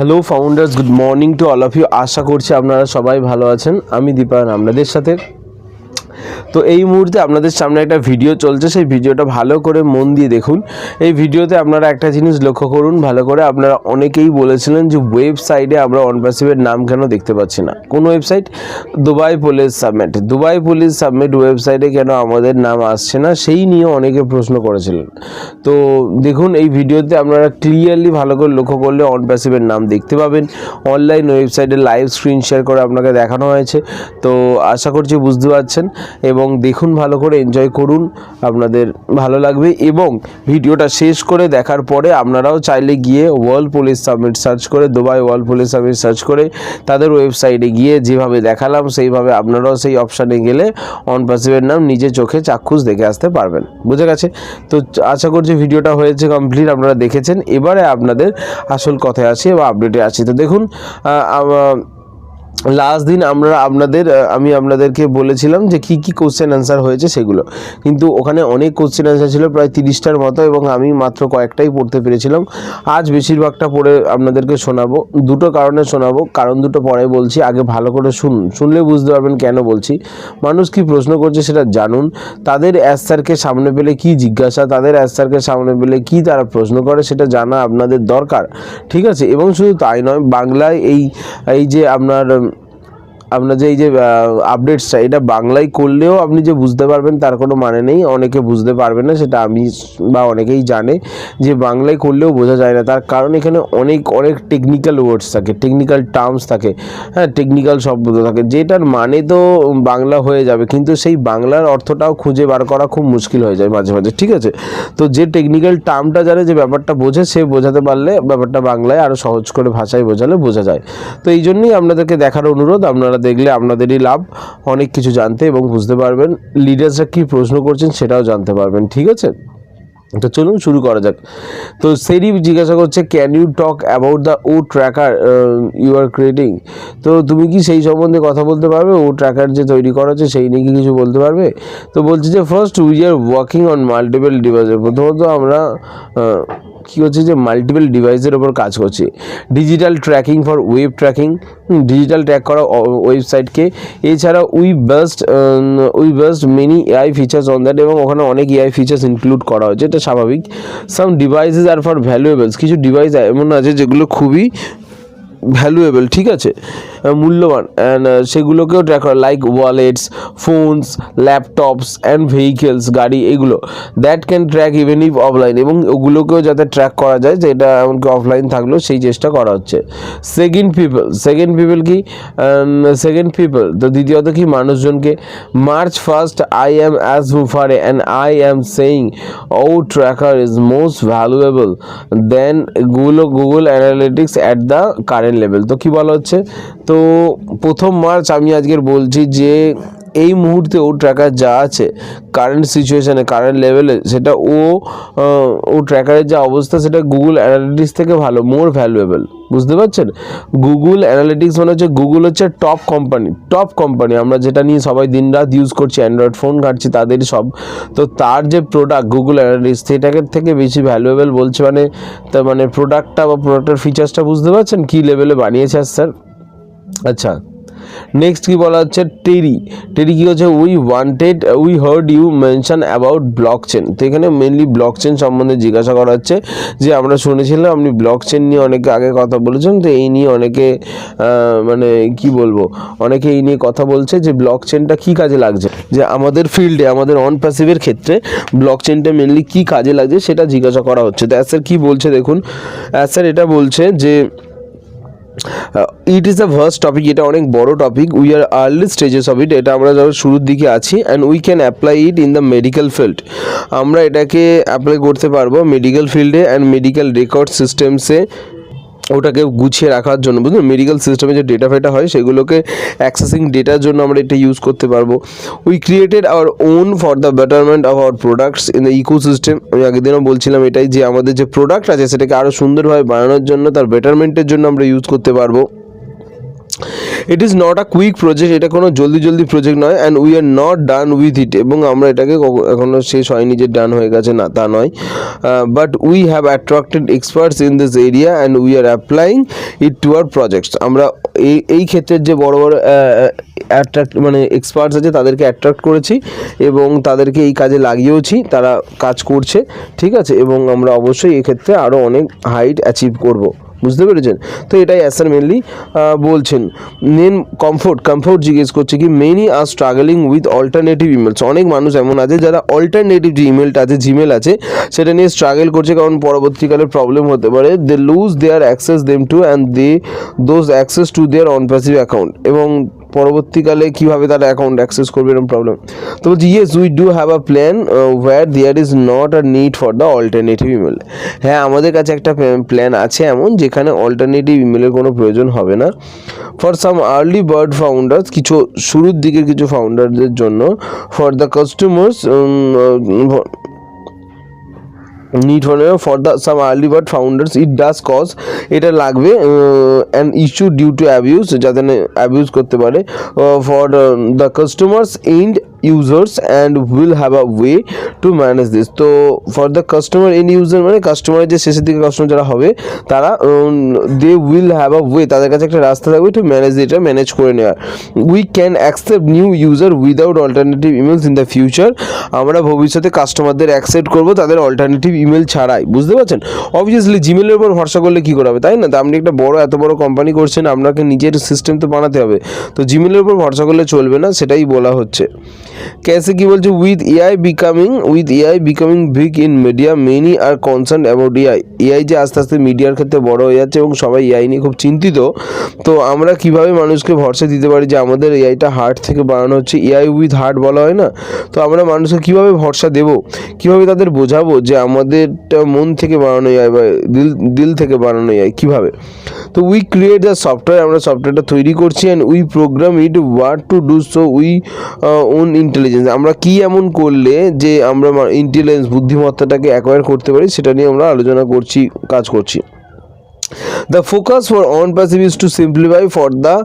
Hello founders good morning to all of you আশা করছি আপনারা সবাই ভালো আছেন। আমি দীপায়ন আপনাদের সাথে। তো এই মুহূর্তে আপনাদের সামনে একটা ভিডিও চলছে, সেই ভিডিওটা ভালো করে মন দিয়ে দেখুন। এই ভিডিওতে আপনারা একটা জিনিস লক্ষ্য করুন, ভালো করে আপনারা অনেকেই বলেছিলেন যে ওয়েবসাইটে আমরা অনপ্যাসিভের নাম কেন দেখতে পাচ্ছি না। কোন website? Dubai police submit. Dubai police submit ওয়েবসাইটে কেন আমাদের নাম আসছে না, সেই নিয়ে অনেকে প্রশ্ন করেছিলেন। তো দেখুন, এই ভিডিওতে আপনারা ক্লিয়ারলি ভালো করে লক্ষ্য করলে অনপ্যাসিভের নাম দেখতে পাবেন। অনলাইন ওয়েবসাইটে লাইভ স্ক্রিন শেয়ার করে আপনাকে দেখানো হয়েছে। তো আশা করছি বুঝতে পারছেন। এবং দেখুন ভালো করে এনজয় করুন। আপনাদের ভালো লাগবে এবং ভিডিওটা শেষ করে দেখার পরে আপনারাও চাইলে গিয়ে ওয়ার্ল্ড পুলিশ সাবমিট সার্চ করে, Dubai world police submit search করে তাদের ওয়েবসাইটে গিয়ে যেভাবে দেখালাম, সেইভাবে আপনারাও সেই অপশানে গেলে অনপাসিভের নাম নিজে চোখে চাক্ষুষ দেখে আসতে পারবেন। বুঝে গেছে? তো আশা করছি ভিডিওটা হয়েছে কমপ্লিট আপনারা দেখেছেন। এবারে আপনাদের আসল কথায় আসি বা আপডেটে আসি। তো দেখুন লাস্ট দিন আমরা আপনাদের আমি আপনাদেরকে বলেছিলাম যে কি কি কোশ্চেন অ্যান্সার হয়েছে সেগুলো। কিন্তু ওখানে অনেক কোশ্চেন অ্যান্সার ছিল, প্রায় তিরিশটার মতো এবং আমি মাত্র কয়েকটাই পড়তে পেরেছিলাম। আজ বেশিরভাগটা পড়ে আপনাদেরকে শোনাবো। দুটো কারণে শোনাবো, কারণ দুটো পরে বলছি, আগে ভালো করে শুনুন। শুনলে বুঝতে পারবেন কেন বলছি। মানুষ কি প্রশ্ন করছে সেটা জানুন। তাদের অ্যান্সারকে সামনে পেলে কি জিজ্ঞাসা, তাদের অ্যান্সারকে সামনে পেলে কি তারা প্রশ্ন করে সেটা জানা আপনাদের দরকার। ঠিক আছে? এবং শুধু তাই নয়, বাংলায় এই এই যে আপনার আপনার যে এই যে আপডেটসটা এটা বাংলায় করলেও আপনি যে বুঝতে পারবেন তার কোনো মানে নেই। অনেকে বুঝতে পারবে না, সেটা আমি বা অনেকেই জানে যে বাংলায় করলেও বোঝা যায় না। তার কারণ এখানে অনেক অনেক টেকনিক্যাল ওয়ার্ডস থাকে টেকনিক্যাল টার্মস থাকে হ্যাঁ টেকনিক্যাল শব্দ থাকে, যেটার মানে তো বাংলা হয়ে যাবে। কিন্তু সেই বাংলার অর্থটাও খুঁজে বার করা খুব মুশকিল হয়ে যায় মাঝে মাঝে, ঠিক আছে? তো যে টেকনিক্যাল টার্মটা জানে, যে ব্যাপারটা বোঝে, সে বোঝাতে পারলে ব্যাপারটা বাংলায় আরও সহজ করে ভাষায় বোঝালে বোঝা যায়। তো এই জন্যই আপনাদেরকে দেখার অনুরোধ, আপনারা দেখলে আপনাদেরই লাভ, অনেক কিছু জানতে এবং বুঝতে পারবেন লিডার্সরা কী প্রশ্ন করছেন সেটাও জানতে পারবেন, ঠিক আছে? তো চলুন শুরু করা যাক। তো সেরি জিজ্ঞাসা করছে can you talk about the O tracker you are creating তো তুমি কি সেই সম্বন্ধে কথা বলতে পারবে? ও ট্র্যাকার যে তৈরি করা হচ্ছে সেই নিয়ে কি কিছু বলতে পারবে? তো বলছে যে first we are working on multiple ডিভাইসের প্রথমত আমরা কি হচ্ছে যে মাল্টিপল ডিভাইসের ওপর কাজ করছে। Digital tracking for web tracking digital track করা ওয়েবসাইটকে এছাড়া we best we best many AI features on that এবং ওখানে অনেক এআই ফিচার্স ইনক্লুড করা হয়েছে, এটা স্বাভাবিক। সাম ডিভাইসেস আর ফর ভ্যালুয়েবলস কিছু ডিভাইস এমন আছে যেগুলো খুবই ভ্যালুয়েবল ঠিক আছে? মূল্যবান। অ্যান্ড সেগুলোকেও ট্র্যাক করা। Like wallets phones laptops and vehicles গাড়ি, এগুলো। That can track even if offline এবং ওগুলোকেও যাতে ট্র্যাক করা যায় যেটা এমনকি অফলাইন থাকলেও সেই চেষ্টা করা হচ্ছে। সেকেন্ড পিপল সেকেন্ড পিপল কি? সেকেন্ড পিপল তো দ্বিতীয়ত কি? মানুষজনকে March first I am as মুফারে and I am saying O tracker is most valuable then Google Google analytics at the current level তো কি বলা হচ্ছে? তো প্রথম মার্চ আমি আজকের বলছি যে এই মুহূর্তে ও ট্র্যাকার যা আছে কারেন্ট সিচুয়েশানে কারেন্ট লেভেলে সেটা ও ও ট্র্যাকারের যা অবস্থা, সেটা গুগল অ্যানালিটিক্স থেকে ভালো মোর ভ্যালুয়েবল বুঝতে পারছেন? গুগল অ্যানালিটিক্স মানে হচ্ছে গুগল হচ্ছে টপ কোম্পানি টপ কোম্পানি আমরা যেটা নিয়ে সবাই দিন রাত ইউজ করছি অ্যান্ড্রয়েড ফোন ঘাটছি, তাদেরই সব। তো তার যে প্রোডাক্ট গুগল অ্যানালিটিক্স সেটাকে থেকে বেশি ভ্যালুয়েবল বলছে মানে তার মানে প্রোডাক্টটা বা প্রোডাক্টের ফিচার্সটা বুঝতে পারছেন? কী লেভেলে বানিয়েছে স্যার আচ্ছা নেক্সট কি বলা হচ্ছে? টেরি টেরি কি হচ্ছে? We wanted we heard you mention about block chain তো এখানে মেনলি ব্লক চেন সম্বন্ধে জিজ্ঞাসা করা হচ্ছে যে আমরা শুনেছিলাম আপনি ব্লক চেন নিয়ে অনেকে আগে কথা বলেছেন, তো এই নিয়ে অনেকে মানে কি বলব? অনেকে এই নিয়ে কথা বলছে যে ব্লক চেনটা কী কাজে লাগছে? যে আমাদের ফিল্ডে, আমাদের অন প্যাসিভের ক্ষেত্রে ব্লক চেনটা মেনলি কী কাজে লাগছে সেটা জিজ্ঞাসা করা হচ্ছে। তো স্যার কী বলছে দেখুন? স্যার এটা বলছে যে it is the first topic এটা অনেক বড় topic we are early stages of it এটা আমরা যখন শুরুর দিকে আছি and we can apply it in the medical field আমরা এটাকে অ্যাপ্লাই করতে পারব মেডিকেল ফিল্ডে অ্যান্ড মেডিকেল রেকর্ড সিস্টেমসে ওটাকে গুছিয়ে রাখার জন্য, বুঝলেন? মেডিকেল সিস্টেমে যে ডেটা ফেটা হয়, সেগুলোকে অ্যাক্সেসিং ডেটার জন্য আমরা এটা ইউজ করতে পারব। We created our own for the betterment of our products in the eco সিস্টেম আমি আগের দিনও বলছিলাম এটাই যে, আমাদের যে প্রোডাক্ট আছে, সেটাকে আরও সুন্দরভাবে বানানোর জন্য, তার বেটারমেন্টের জন্য আমরা ইউজ করতে পারব। It is not a quick project এটা কোনো জলদি জলদি প্রজেক্ট নয় and we are not done with it এবং আমরা এটাকে কখ- এখনও শেষ হয়নি যে ডান হয়ে গেছে না, তা নয়। But we have attracted experts in this area and we are applying it to our projects আমরা এই এই ক্ষেত্রের যে বড় বড় অ্যাট্রাক্ট মানে এক্সপার্টস আছে, তাদেরকে অ্যাট্রাক্ট করেছি এবং তাদেরকে এই কাজে লাগিয়েওছি, তারা কাজ করছে, ঠিক আছে? এবং আমরা অবশ্যই এক্ষেত্রে আরও অনেক হাইট অ্যাচিভ করব। বুঝতে পেরেছেন? তো এটাই অ্যাসার মেনলি বলছেন। মেন কমফোর্ট কমফোর্ট জিজ্ঞেস করছে কি many are struggling with alternative emails অনেক মানুষ এমন আছে যারা অল্টারনেটিভ যে ইমেলটা আছে জিমেল আছে, সেটা নিয়ে স্ট্রাগল করছে কারণ পরবর্তীকালে প্রবলেম হতে পারে। They lose their access them to and they those access to their OnPassive account এবং পরবর্তীকালে কীভাবে তারা অ্যাকাউন্ট অ্যাক্সেস করবে এরকম প্রবলেম তো বলছি yes we do have a plan where there is not a need for the alternative email হ্যাঁ আমাদের কাছে একটা প্ল্যান আছে এমন, যেখানে অল্টারনেটিভ ইমেলের কোনো প্রয়োজন হবে না। For some early bird founders কিছু শুরুর দিকের কিছু ফাউন্ডারদের জন্য for the customers need for for the some early bird founders it does cause এটা লাগবে and issue due to abuse যাতে অ্যাবিউজ করতে পারে for the customers end users and will have a way to manage this তো for the customer in user মানে কাস্টমারের যে শেষের দিকে কাস্টমার যারা হবে, তারা they will have a way তাদের কাছে একটা রাস্তা থাকবে টু ম্যানেজ এটা ম্যানেজ করে নেওয়ার। We can accept new user without alternative emails in the future আমরা ভবিষ্যতে কাস্টমারদের অ্যাকসেপ্ট করব তাদের অল্টারনেটিভ ইমেল ছাড়াই, বুঝতে পারছেন? অবভিয়াসলি জিমেলের উপর ভরসা করলে কী করে হবে তাই না? তো আপনি একটা বড়, এত বড় কোম্পানি করছেন, আপনাকে নিজের সিস্টেম তো বানাতে হবে। তো জিমেলের উপর ভরসা করলে চলবে না, সেটাই বলা হচ্ছে। कैसे কি বলছে? With AI becoming with AI becoming big in media many are concern about AI AI যে আস্তে আস্তে মিডিয়ার ক্ষেত্রে বড় হয়ে যাচ্ছে এবং সবাই এআই নিয়ে খুব চিন্তিত, তো আমরা কীভাবে মানুষকে ভরসা দিতে পারি যে আমাদের এআইটা হার্ট থেকে বানানো হচ্ছে? এআই উইথ হার্ট বলা হয় না? তো আমরা মানুষকে কীভাবে ভরসা দেব? কীভাবে তাদের বোঝাবো যে আমাদেরটা মন থেকে বানানো এআই বা দিল দিল থেকে বানানো এআই কীভাবে? তো উই ক্রিয়েট দ্য সফটওয়্যার আমরা সফটওয়্যারটা তৈরি করছি and we program it what to do so we own intelligence আমরা কি এমন করলে যে আমরা ইন্টেলিজেন্স বুদ্ধিমত্তাটাকে অ্যাকোয়ার করতে পারি, সেটা নিয়ে আমরা আলোচনা করছি, কাজ করছি। The focus for on passive is to simplify for the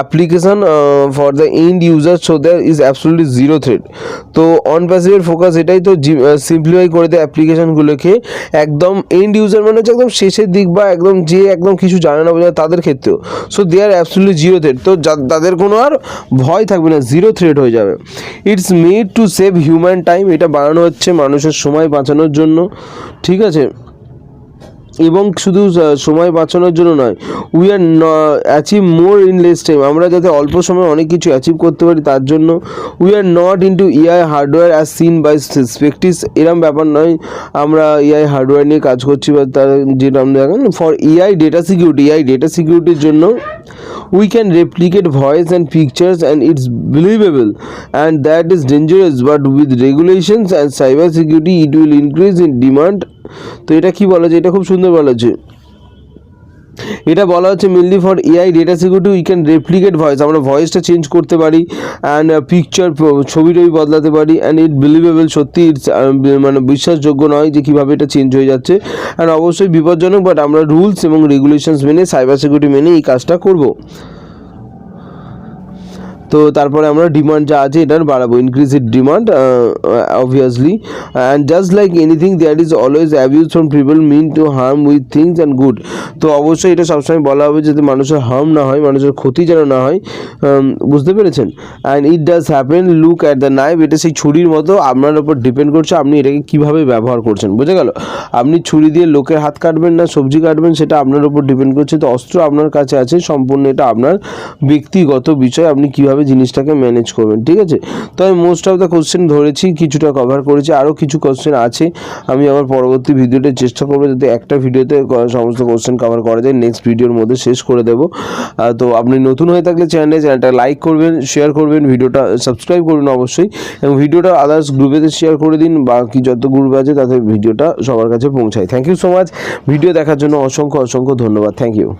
application uh, for the end user so there is absolutely zero threat. তো অন প্যাসিভের ফোকাস এটাই তো সিম্পলিফাই করে দেয় অ্যাপ্লিকেশনগুলোকে একদম এন্ড ইউজার মানে হচ্ছে একদম শেষের দিক বা একদম যে একদম কিছু জানে না বোঝে তাদের ক্ষেত্রেও। So they are absolutely zero threat তো তাদের কোনো আর ভয় থাকবে না জিরো থ্রেট হয়ে যাবে। It's made to save human time এটা বানানো হচ্ছে মানুষের সময় বাঁচানোর জন্য। ঠিক আছে? এবং শুধু সময় বাঁচানোর জন্য নয় we are achieve more in less time আমরা যাতে অল্প সময়ে অনেক কিছু অ্যাচিভ করতে পারি, তার জন্য we are not into AI hardware as seen by স্পেকটিস এরম ব্যাপার নয়, আমরা ইআই হার্ডওয়্যার নিয়ে কাজ করছি বা তার যেটা আমরা দেখেন for AI data security AI data সিকিউরিটির জন্য we can replicate voice and pictures and it's believable and that is dangerous but with regulations and cyber security it will increase in demand তো এটা কি বলা যায় এটা খুব সুন্দর বলা হচ্ছে এটা বলা হচ্ছে mainly for AI data security we can replicate voice আমরা ভয়েসটা চেঞ্জ করতে পারি অ্যান্ড পিকচার ছবি টবি বদলাতে পারি অ্যান্ড ইট বিলিভেবল সত্যি আহ, মানে বিশ্বাসযোগ্য নয় যে কীভাবে এটা চেঞ্জ হয়ে যাচ্ছে অ্যান্ড অবশ্যই বিপজ্জনক বাট আমরা রুলস এবং রেগুলেশনস মেনে সাইবার সিকিউরিটি মেনে এই কাজটা করব। তো তারপরে আমরা ডিমান্ড যা আছে এটার বাড়াবো increase it demand obviously and just like anything that is always abuse from people mean to harm with things and good তো অবশ্যই এটা সবসময় বলা হবে যাতে মানুষের হার্ম না হয়, মানুষের ক্ষতি যেন না হয় বুঝতে পেরেছেন? And it does happen look at the knife এটা সেই ছুরির মতো আপনার উপর ডিপেন্ড করছে আপনি এটাকে কীভাবে ব্যবহার করছেন, বুঝে গেল? আপনি ছুরি দিয়ে লোকের হাত কাটবেন না, সবজি কাটবেন, সেটা আপনার উপর ডিপেন্ড করছে, তো অস্ত্র আপনার কাছে আছে, সম্পূর্ণ এটা আপনার ব্যক্তিগত বিষয়, আপনি কীভাবে জিনিসটাকে ম্যানেজ করবেন, ঠিক আছে? তো আমি মোস্ট অফ দ্য কোশ্চেন ধরেছি, কিছুটা কভার করেছি আরও কিছু কোশ্চেন আছে। আমি আমার পরবর্তী ভিডিওতে চেষ্টা করব যাতে একটা ভিডিওতে সমস্ত কোশ্চেন কভার করা যায় নেক্সট ভিডিওর মধ্যে শেষ করে দেবো। তো আপনি নতুন হয়ে থাকলে চ্যানেলে চ্যানেলটা লাইক করবেন শেয়ার করবেন, ভিডিওটা সাবস্ক্রাইব করুন অবশ্যই। এবং ভিডিওটা আদার্স গ্রুপেতে শেয়ার করে দিন, বাকি যত গ্রুপ আছে, তাতে ভিডিওটা সবার কাছে পৌঁছায়। Thank you so much video দেখার জন্য অসংখ্য অসংখ্য ধন্যবাদ। Thank you